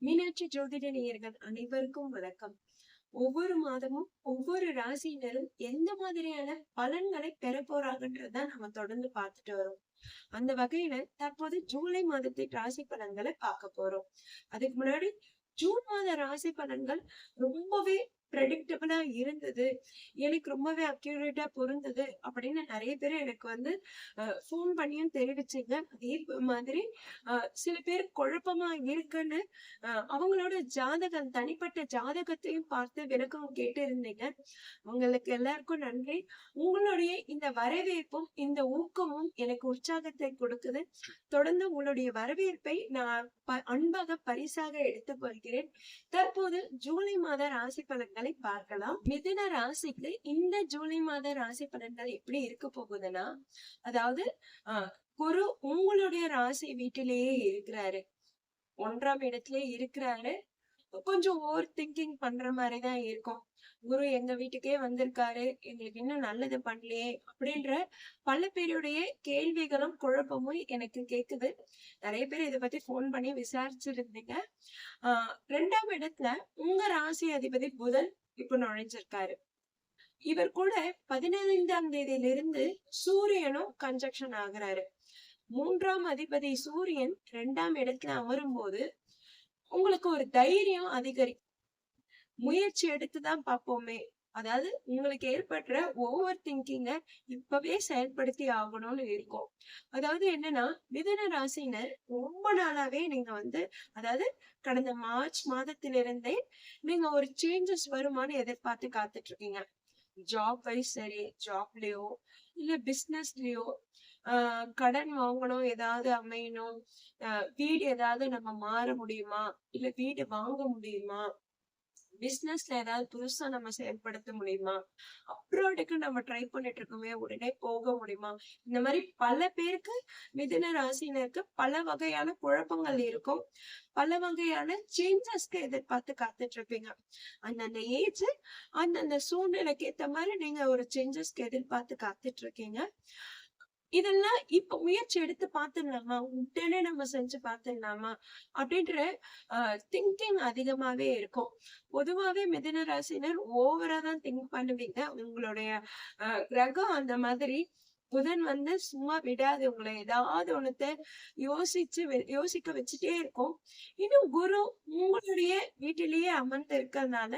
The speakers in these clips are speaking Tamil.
மீனாட்சி ஜோதிட நேயர்கள் அனைவருக்கும் வணக்கம். ஒவ்வொரு மாதமும் ஒவ்வொரு ராசியினரும் எந்த மாதிரியான பலன்களை பெற போறாங்கன்றதுதான் நம்ம தொடர்ந்து பார்த்துட்டு வரோம். அந்த வகையில தற்போது ஜூலை மாதத்தின் ராசி பலன்களை பார்க்க போறோம். அதுக்கு முன்னாடி ஜூன் மாத ராசி பலன்கள் ரொம்பவே ப்ரெடிக்டபிளா இருந்தது. எனக்கு ரொம்பவே அக்யூரேட்டா பொருந்தது அப்படின்னு நிறைய பேர் எனக்கு வந்து ஃபோன் பண்ணியும் தெரிவிச்சிங்க. அதே மாதிரி சில பேர் குழப்பமா இருக்குன்னு அவங்களோட ஜாதகம் தனிப்பட்ட ஜாதகத்தையும் பார்த்து விளக்கம் கேட்டு இருந்தீங்க உங்களுக்கு எல்லாருக்கும் நன்றி. உங்களுடைய இந்த வரவேற்பும் இந்த ஊக்கமும் எனக்கு உற்சாகத்தை கொடுக்குது. தொடர்ந்து உங்களுடைய வரவேற்பை நான் அன்பாக பரிசாக எடுத்துக் கொள்கிறேன் தற்போது ஜூலை மாத ராசி பலன்களை பார்க்கலாம். மிதுன ராசிக்கு இந்த ஜூலை மாத ராசி பலன்கள் எப்படி இருக்க போகுதுன்னா அதாவது ஆஹ், குரு உங்களுடைய ராசி வீட்டிலேயே இருக்கிறாரு. ஒன்றாம் இடத்திலே இருக்கிறாரு. கொஞ்சம் ஓவர் திங்கிங் பண்ற மாதிரிதான் இருக்கும். குரு எங்க வீட்டுக்கே வந்திருக்காரு. எங்களுக்கு இன்னும் நல்லது பண்ணலையே அப்படின்ற பல பேருடைய கேள்விகளும் குழப்பமும் எனக்கு கேக்குது. நிறைய பேர் இதை பத்தி போன் பண்ணி விசாரிச்சிருந்தீங்க. ஆஹ் ரெண்டாம் இடத்துல உங்க ராசி அதிபதி புதன் இப்ப நுழைஞ்சிருக்காரு. இவர் கூட பதினைந்தாம் தேதியிலிருந்து சூரியனும் கன்ஜக்ஷன் ஆகுறாரு. மூன்றாம் அதிபதி சூரியன் ரெண்டாம் இடத்துல அமரும் போது உங்களுக்கு ஒரு தைரியம் அதிகரிக்கும். முயற்சி எடுத்துதான் பார்ப்போமே. அதாவது உங்களுக்கு ஏற்படுற ஓவர் திங்கிங்க இப்பவே செயல்படுத்தி ஆகணும்னு இருக்கும். அதாவது என்னன்னா மிதன ராசினர் ரொம்ப நாளாவே நீங்க வந்து அதாவது கடந்த மார்ச் மாதத்திலிருந்தே நீங்க ஒரு சேஞ்சஸ் வருமானு எதிர்பார்த்து காத்துட்டு இருக்கீங்க. ஜாப் வைஸ் சரி ஜாப்லயோ இல்ல பிசினஸ்லயோ கடன் வாங்கணும் ஏதாவது அமையணும். ஆஹ் வீடு ஏதாவது நம்ம மாற முடியுமா? இல்ல வீடு வாங்க முடியுமா? பிசினஸ்ல ஏதாவது புதுசா நம்ம செயல்படுத்த முடியுமா? அப்ராடுக்கு நம்ம ட்ரை பண்ணிட்டு இருக்கோமே உடனே போக முடியுமா? இந்த மாதிரி பல பேருக்கு மிதுன ராசினருக்கு பல வகையான குழப்பங்கள் இருக்கும். பல வகையான சேஞ்சஸ்க்கு எதிர்பார்த்து காத்துட்டு இருப்பீங்க அந்தந்த ஏஜ் அந்தந்த சூழ்நிலைக்கு ஏத்த மாதிரி நீங்க ஒரு சேஞ்சஸ்க்கு எதிர்பார்த்து காத்துட்டு இருக்கீங்க இதெல்லாம் இப்ப முயற்சி எடுத்து பார்த்துடலாமா உடனே நம்ம செஞ்சு பார்த்துடலாமா அப்படின்ற திங்கிங் அதிகமாவே இருக்கும். பொதுவாவே மிதுன ராசினர் ஓவரா தான் திங்க் பண்ணுவீங்க. உங்களுடைய அஹ், கிரகம் அந்த மாதிரி புதன் வந்து சும்மா விடாது உங்களை ஏதாவது ஒண்ணுத்த யோசிச்சு யோசிக்க வச்சுட்டே இருக்கும். இன்னும் குரு உங்களுடைய வீட்டிலேயே அமர்ந்து இருக்கிறதுனால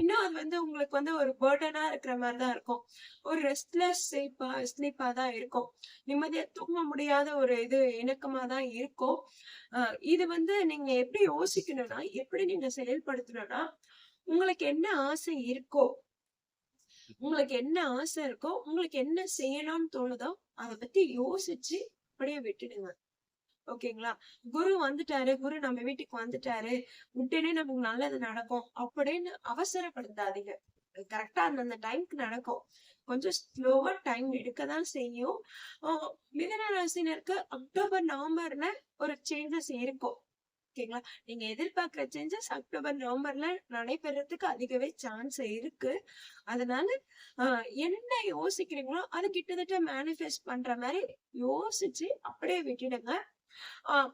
இன்னும் அது வந்து உங்களுக்கு வந்து ஒரு பேர்டனா இருக்கிற மாதிரி தான் இருக்கும். ஒரு ரெஸ்ட்லெஸ் ஸ்லீப்பா ஸ்லீப்பா தான் இருக்கும். நிம்மதியா தூங்க முடியாத ஒரு இது இணக்கமா தான் இருக்கும் இது வந்து நீங்க எப்படி யோசிக்கணும்னா எப்படி நீங்க செயல்படுத்தணும்னா உங்களுக்கு என்ன ஆசை இருக்கோ உங்களுக்கு என்ன ஆசை இருக்கோ உங்களுக்கு என்ன செய்யணும்னு தோணுதோ அதை பத்தி யோசிச்சு அப்படியே விட்டுடுங்க. ஓகேங்களா? குரு வந்துட்டாரு. குரு நம்ம வீட்டுக்கு வந்துட்டாரு. உடனே நமக்கு நல்லது நடக்கும் அப்படின்னு அவசரப்படுத்தாதீங்க. கரெக்டா அந்தந்த டைம்க்கு நடக்கும். கொஞ்சம் ஸ்லோவா டைம் எடுக்க தான் செய்யும் மிதன ராசினருக்கு அக்டோபர் நவம்பர்ல ஒரு சேஞ்சஸ் இருக்கும். ஓகேங்களா? நீங்க எதிர்பார்க்குற சேஞ்சஸ் அக்டோபர் நவம்பர்ல நடைபெறதுக்கு அதிகவே சான்ஸ் இருக்கு. அதனால ஆஹ் என்ன யோசிக்கிறீங்களோ அது கிட்டத்தட்ட மேனிஃபெஸ்ட் பண்ற மாதிரி யோசிச்சு அப்படியே விட்டுடுங்க.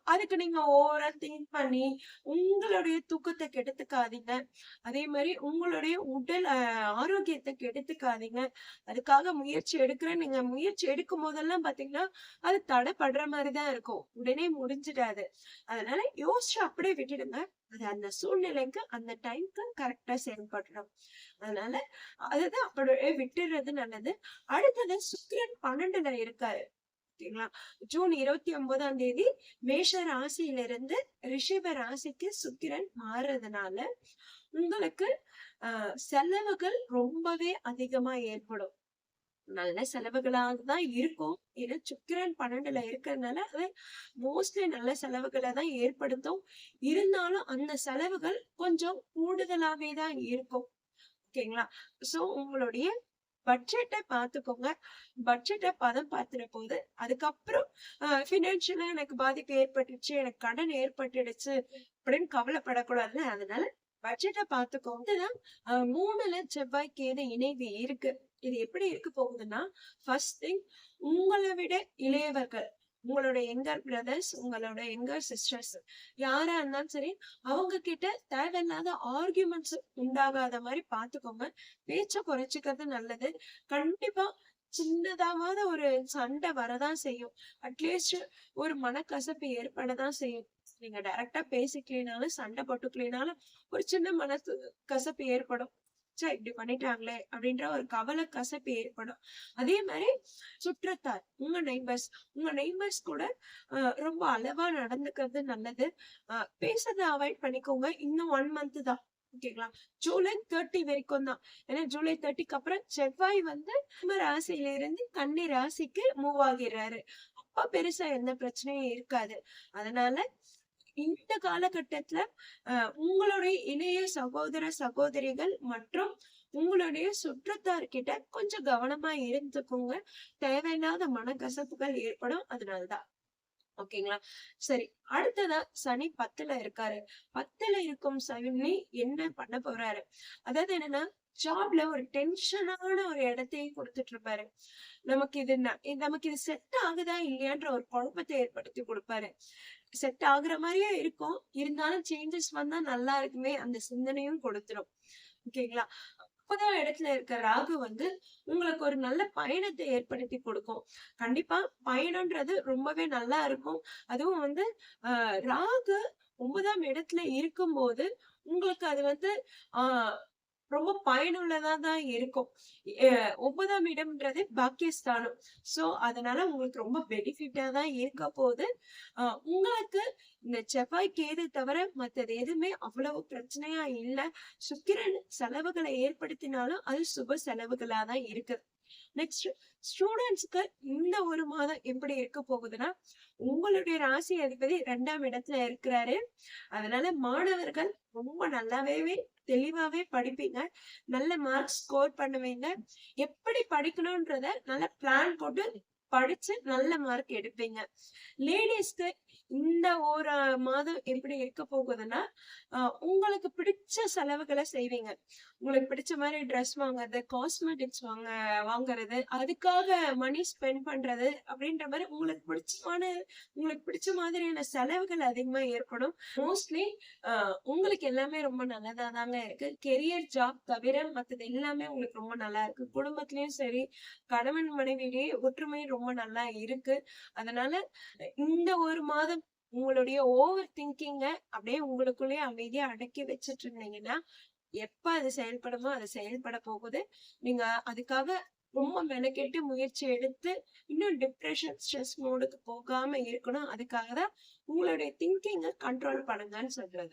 அதுக்கு நீங்க ஓவரா திங்க் பண்ணி உங்களுடைய தூக்கத்தை கெடுத்துக்காதீங்க. அதே மாதிரி உங்களுடைய உடல் ஆரோக்கியத்தை கெடுத்துக்காதீங்க. அதுக்காக முயற்சி எடுக்கிறேன். நீங்க முயற்சி எடுக்கும் போதெல்லாம் பாத்தீங்கன்னா அது தடைப்படுற மாதிரிதான் இருக்கும். உடனே முடிஞ்சிடாது. அதனால யோசிச்சு அப்படியே விட்டுடுங்க. அது அந்த சூழ்நிலைக்கு அந்த டைம்க்கு கரெக்டா செயல்படுறோம் அதனால அதுதான் அப்படியே விட்டுறது நல்லது. அடுத்தது சுக்கிரன் பன்னெண்டுல இருக்காரு. ஓகேங்களா ஜூன் இருபத்தி ஒன்பதாம் தேதி மேஷ ராசியிலிருந்து ரிஷப ராசிக்கு சுக்கிரன் மாறுறதுனால உங்களுக்கு செலவுகள் ரொம்பவே அதிகமா ஏற்படும். நல்ல செலவுகளாக தான் இருக்கும். ஏன்னா சுக்கிரன் பன்னெண்டுல இருக்கிறதுனால அது மோஸ்ட்லி நல்ல செலவுகளை தான் ஏற்படுத்தும். இருந்தாலும் அந்த செலவுகள் கொஞ்சம் கூடுதலாவே தான் இருக்கும். ஓகேங்களா? சோ உங்களுடைய பட்ஜெட்டை பார்த்துக்கோங்க பட்ஜெட்டை பதம் பார்த்துன போது அதுக்கப்புறம் ஃபினான்ஷியலா எனக்கு பாதிப்பு ஏற்பட்டுச்சு எனக்கு கடன் ஏற்பட்டுடுச்சு அப்படின்னு கவலைப்படக்கூடாதுல அதனால பட்ஜெட்டை பார்த்துக்கோங்க இதுதான் மூணுல செவ்வாய்க்கு கேது இணைவு இருக்கு. இது எப்படி இருக்க போகுதுன்னா ஃபர்ஸ்ட் திங் உங்களை விட இளையவர்கள் உங்களோட எங்கர் பிரதர்ஸ் உங்களோட எங்கர் சிஸ்டர்ஸ் யாரா இருந்தாலும் சரி அவங்க கிட்ட தேவையில்லாத ஆர்கியூமெண்ட்ஸ் உண்டாகாத மாதிரி பாத்துக்கோங்க. பேச்ச குறைச்சிக்கிறது நல்லது. கண்டிப்பா சின்னதாவது ஒரு சண்டை வரதான் செய்யும். அட்லீஸ்ட் ஒரு மனக்கசப்பு ஏற்படதான் செய்யும். நீங்க டைரக்டா பேசிக்கலினாலும் சண்டை போட்டுக்கலினாலும் ஒரு சின்ன மன கசப்பு ஏற்படும். ச்சே இப்படி பண்ணிட்டாங்களே அப்படின்ற ஒரு கவலை கசப்பு ஏற்படும். அதே மாதிரி சுற்றத்தார் உங்க நெய்பர்ஸ் உங்க நெய்பர்ஸ் கூட ரொம்ப அளவா நடந்துக்கிறது நல்லது. ஆஹ் பேசுறதை அவாய்ட் பண்ணிக்கோங்க. இன்னும் ஒன் மந்த் தான். ஓகேங்களா ஜூலை தேர்ட்டி வரைக்கும் தான். ஏன்னா ஜூலை தேர்ட்டிக்கு அப்புறம் செவ்வாய் வந்து ராசியில இருந்து கன்னி ராசிக்கு மூவ் ஆகிறாரு. அப்ப பெருசா எந்த பிரச்சனையும் இருக்காது. அதனால இந்த காலகட்டத்துல அஹ் உங்களுடைய இணைய சகோதர சகோதரிகள் மற்றும் உங்களுடைய சுற்றத்தார்கிட்ட கொஞ்சம் கவனமா இருந்துக்கோங்க. தேவையில்லாத மனக்கசப்புகள் ஏற்படும். அதனாலதான். ஓகேங்களா? சரி அடுத்ததா சனி பத்துல இருக்காரு. பத்துல இருக்கும் சனி என்ன பண்ண போறாரு? அதாவது என்னன்னா ஜாப்ல ஒரு டென்ஷனான ஒரு இடத்தையும் கொடுத்துட்டு இருப்பாரு நமக்கு இது இது நமக்கு இது செட் ஆகுதா இல்லையான்ற ஒரு குழப்பத்தை ஏற்படுத்தி கொடுப்பாரு. செட் ஆகுற மாதிரியே இருக்கும். இருந்தாலும் சேஞ்சஸ் வந்தா நல்லா இருக்குமே அந்த சிந்தனையும் கொடுத்துரும். ஓகேங்களா முப்பதாம் இடத்துல இருக்க ராகு வந்து உங்களுக்கு ஒரு நல்ல பயணத்தை ஏற்படுத்தி கொடுக்கும். கண்டிப்பா பயணம்ன்றது ரொம்பவே நல்லா இருக்கும். அதுவும் வந்து ஆஹ் ராகு ஒன்பதாம் இடத்துல இருக்கும்போது உங்களுக்கு அது வந்து ஆஹ் ரொம்ப பயனுள்ளதா தான் இருக்கும். அஹ் ஒன்பதாம் இடம்ன்றது பாக்கியஸ்தானம். சோ அதனால உங்களுக்கு ரொம்ப பெனிஃபிட்டா தான் இருக்க போகுது. ஆஹ் உங்களுக்கு இந்த செவ்வாய் கேது தவிர மத்தது எதுவுமே அவ்வளவு பிரச்சனையா இல்லை. சுக்கிரன் செலவுகளை ஏற்படுத்தினாலும் அது சுப செலவுகளா தான் இருக்குது. நெக்ஸ்ட் ஸ்டூடெண்ட்ஸ்க்கு இந்த ஒரு மாதம் எப்படி இருக்க போகுதுன்னா உங்களுடைய ராசி அதிபதி ரெண்டாம் இடத்துல இருக்கிறாரு. அதனால மாணவர்கள் ரொம்ப நல்லாவே தெளிவாவே படிப்பீங்க. நல்ல மார்க் ஸ்கோர் பண்ணுவீங்க. எப்படி படிக்கணும்ன்றத நல்ல பிளான் போட்டு படிச்சு நல்ல மார்க் எடுப்பீங்க. லேடிஸ்க்கு இந்த ஒரு மாதம் எப்படி இருக்க போகுதுன்னா உங்களுக்கு பிடிச்ச செலவுகளை செய்வீங்க. உங்களுக்கு பிடிச்ச மாதிரி ட்ரெஸ் வாங்குறது காஸ்மெட்டிக்ஸ் வாங்க வாங்குறது அதுக்காக மணி ஸ்பெண்ட் பண்றது அப்படின்ற மாதிரி உங்களுக்கு பிடிச்சமான உங்களுக்கு பிடிச்ச மாதிரியான செலவுகள் அதிகமா ஏற்படும். மோஸ்ட்லி உங்களுக்கு எல்லாமே ரொம்ப நல்லதா தாங்க இருக்கு. கெரியர் ஜாப் தவிர மத்தது எல்லாமே உங்களுக்கு ரொம்ப நல்லா இருக்கு. குடும்பத்திலயும் சரி கணவன் மனைவியிலேயே ஒற்றுமை ரொம்ப நல்லா இருக்கு. அதனால இந்த ஒரு மாதம் உங்களுடைய ஓவர் திங்கிங்க அப்படியே உங்களுக்குள்ளேயே அமைதியா அடக்கி வச்சிட்டு இருந்தீங்கன்னா எப்ப அது செயல்படுமோ அது செயல்பட போகுது. நீங்க அதுக்காக ரொம்ப மெனக்கெட்டு முயற்சி எடுத்து இன்னும் டிப்ரெஷன் ஸ்ட்ரெஸ் மோடுக்கு போகாம இருக்கணும். அதுக்காக தான் உங்களுடைய திங்கிங்கை கண்ட்ரோல் பண்ணுங்கன்னு சொல்றது.